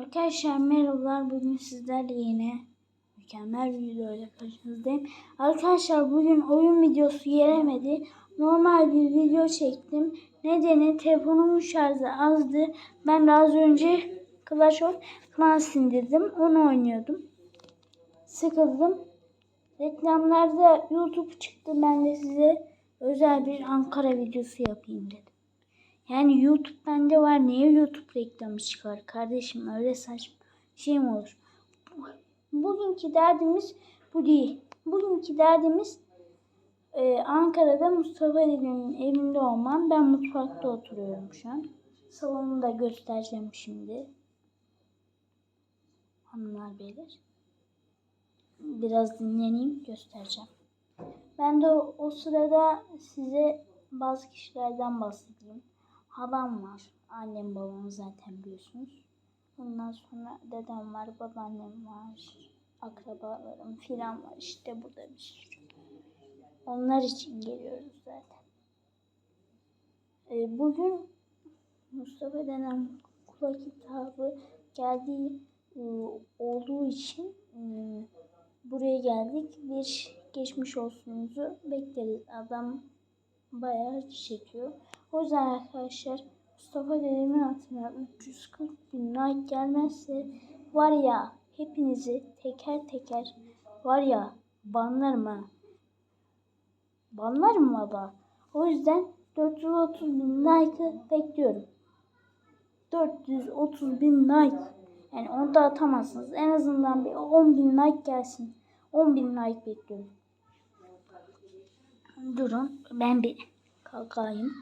Arkadaşlar merhabalar. Bugün sizlerle yine mükemmel bir video ile karşınızdayım. Arkadaşlar bugün oyun videosu gelemedi. Normal bir video çektim. Nedeni telefonumun şarjı azdı. Ben de az önce Clash of Clans indirdim. Onu oynuyordum. Sıkıldım. Reklamlarda YouTube çıktı. Ben de size özel bir Ankara videosu yapayım dedim. Yani YouTube bende var. Niye YouTube reklamı çıkar? Kardeşim öyle saçma şey mi olur? Bugünkü derdimiz bu değil. Bugünkü derdimiz e, Ankara'da Mustafa Ali'nin evinde olmam. Ben mutfakta oturuyorum şu an. Salonu da göstereceğim şimdi. Hanımlar beyler. Biraz dinleneyim göstereceğim. Ben de o, o sırada size bazı kişilerden bahsedeyim. Halam var. Annem babam zaten biliyorsunuz. Ondan sonra dedem var, babaannem var. Akrabalarım filan var. İşte burada bir sürü. Onlar için geliyoruz zaten. Ee, bugün Mustafa denen kula kitabı geldiği e, olduğu için e, buraya geldik. Bir geçmiş olsunuzu bekleriz. Adam bayağı çekiyor. O yüzden arkadaşlar Mustafa dedemin hatırına 340 bin like gelmezse var ya hepinizi teker teker var ya banlarım ha. Banlarım baba. O yüzden 430 bin like'ı bekliyorum. 430 bin like. Yani onu da atamazsınız. En azından bir 10 bin like gelsin. 10 bin like bekliyorum. Durun ben bir kalkayım.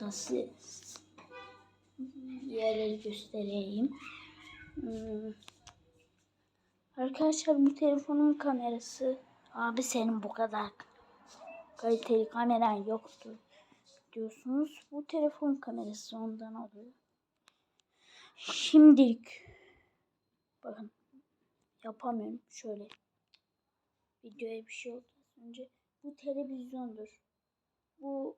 Nasıl yerleri göstereyim. Hmm. Arkadaşlar bu telefonun kamerası. Abi senin bu kadar kaliteli kameran yoktu diyorsunuz. Bu telefon kamerası ondan oluyor. Şimdilik bakın yapamıyorum şöyle videoya bir şey oldu önce. Bu televizyondur. Bu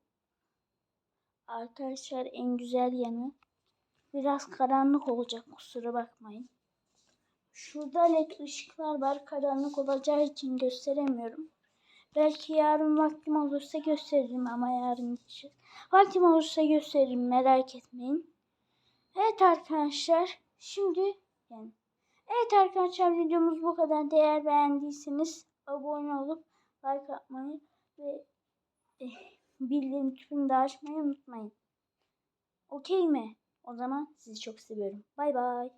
arkadaşlar en güzel yanı biraz karanlık olacak kusura bakmayın. Şurada led ışıklar var. Karanlık olacağı için gösteremiyorum. Belki yarın vaktim olursa gösteririm ama yarın gideceğiz. Vaktim olursa gösteririm merak etmeyin. Evet arkadaşlar şimdi yani Evet arkadaşlar videomuz bu kadar. Değer beğendiyseniz abone olup like atmayı ve eh, bildirim tüpünü de açmayı unutmayın. Okey mi? O zaman sizi çok seviyorum. Bay bay.